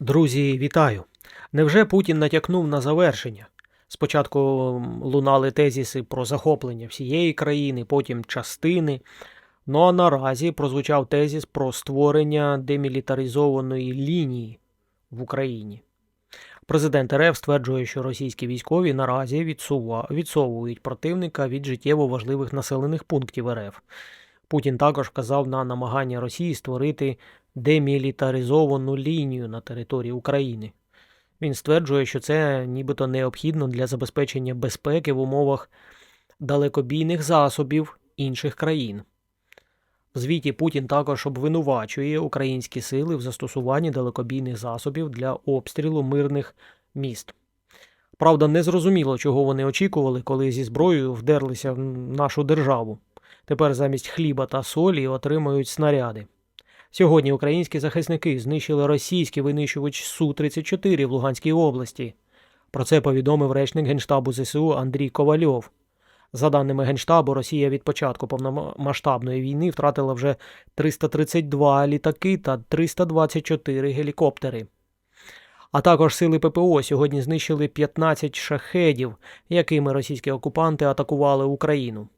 Друзі, вітаю! Невже Путін натякнув на завершення? Спочатку лунали тезіси про захоплення всієї країни, потім частини. Ну а наразі прозвучав тезіс про створення демілітаризованої лінії в Україні. Президент РФ стверджує, що російські військові наразі відсовують противника від життєво важливих населених пунктів РФ. Путін також вказав на намагання Росії створити демілітаризовану лінію на території України. Він стверджує, що це нібито необхідно для забезпечення безпеки в умовах далекобійних засобів інших країн. В звіті Путін також обвинувачує українські сили в застосуванні далекобійних засобів для обстрілу мирних міст. Правда, не зрозуміло, чого вони очікували, коли зі зброєю вдерлися в нашу державу. Тепер замість хліба та солі отримують снаряди. Сьогодні українські захисники знищили російський винищувач Су-34 в Луганській області. Про це повідомив речник Генштабу ЗСУ Андрій Ковальов. За даними Генштабу, Росія від початку повномасштабної війни втратила вже 332 літаки та 324 гелікоптери. А також сили ППО сьогодні знищили 15 шахедів, якими російські окупанти атакували Україну.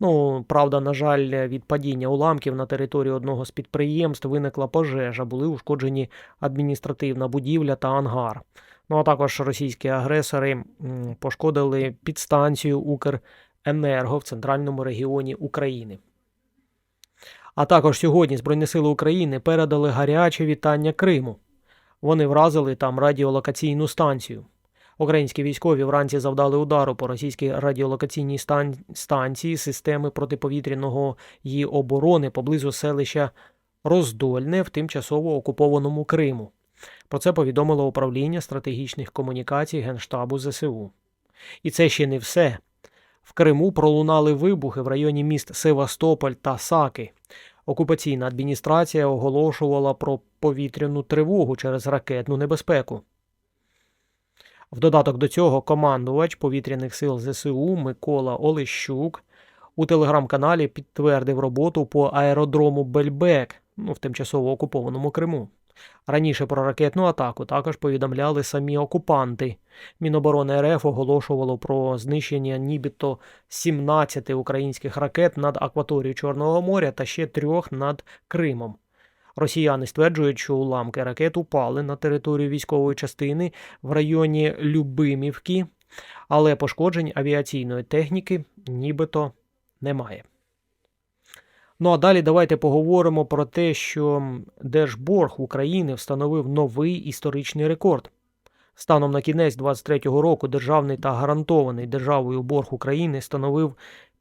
Ну, правда, на жаль, від падіння уламків на території одного з підприємств виникла пожежа, були ушкоджені адміністративна будівля та ангар. Ну а також російські агресори пошкодили підстанцію Укренерго в центральному регіоні України. А також сьогодні Збройні сили України передали гаряче вітання Криму. Вони вразили там радіолокаційну станцію. Українські військові вранці завдали удару по російській радіолокаційній стан- станції системи протиповітряного її оборони поблизу селища Роздольне в тимчасово окупованому Криму. Про це повідомило управління стратегічних комунікацій Генштабу ЗСУ. І це ще не все. В Криму пролунали вибухи в районі міст Севастополь та Саки. Окупаційна адміністрація оголошувала про повітряну тривогу через ракетну небезпеку. В додаток до цього командувач повітряних сил ЗСУ Микола Олещук у телеграм-каналі підтвердив роботу по аеродрому Бельбек ну, в тимчасово окупованому Криму. Раніше про ракетну атаку також повідомляли самі окупанти. Міноборони РФ оголошувало про знищення нібито 17 українських ракет над акваторією Чорного моря та ще трьох над Кримом. Росіяни стверджують, що уламки ракет упали на територію військової частини в районі Любимівки, але пошкоджень авіаційної техніки нібито немає. Ну а далі давайте поговоримо про те, що Держборг України встановив новий історичний рекорд. Станом на кінець 2023 року державний та гарантований державою борг України становив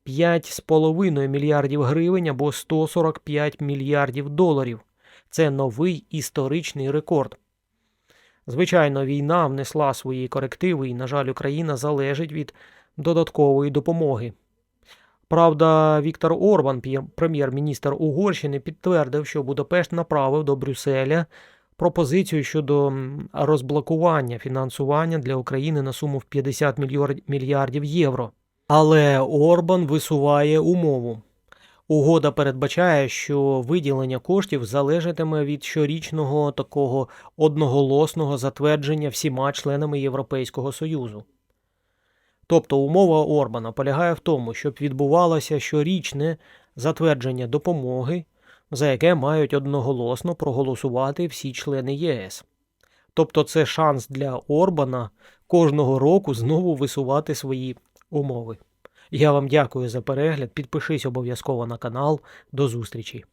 5,5 мільярдів гривень або 145 мільярдів доларів. Це новий історичний рекорд. Звичайно, війна внесла свої корективи, і, на жаль, Україна залежить від додаткової допомоги. Правда, Віктор Орбан, прем'єр-міністр Угорщини, підтвердив, що Будапешт направив до Брюсселя пропозицію щодо розблокування фінансування для України на суму в 50 мільярдів євро. Але Орбан висуває умову. Угода передбачає, що виділення коштів залежатиме від щорічного такого одноголосного затвердження всіма членами Європейського Союзу. Тобто умова Орбана полягає в тому, щоб відбувалося щорічне затвердження допомоги, за яке мають одноголосно проголосувати всі члени ЄС. Тобто це шанс для Орбана кожного року знову висувати свої умови. Я вам дякую за перегляд. Підпишись обов'язково на канал. До зустрічі!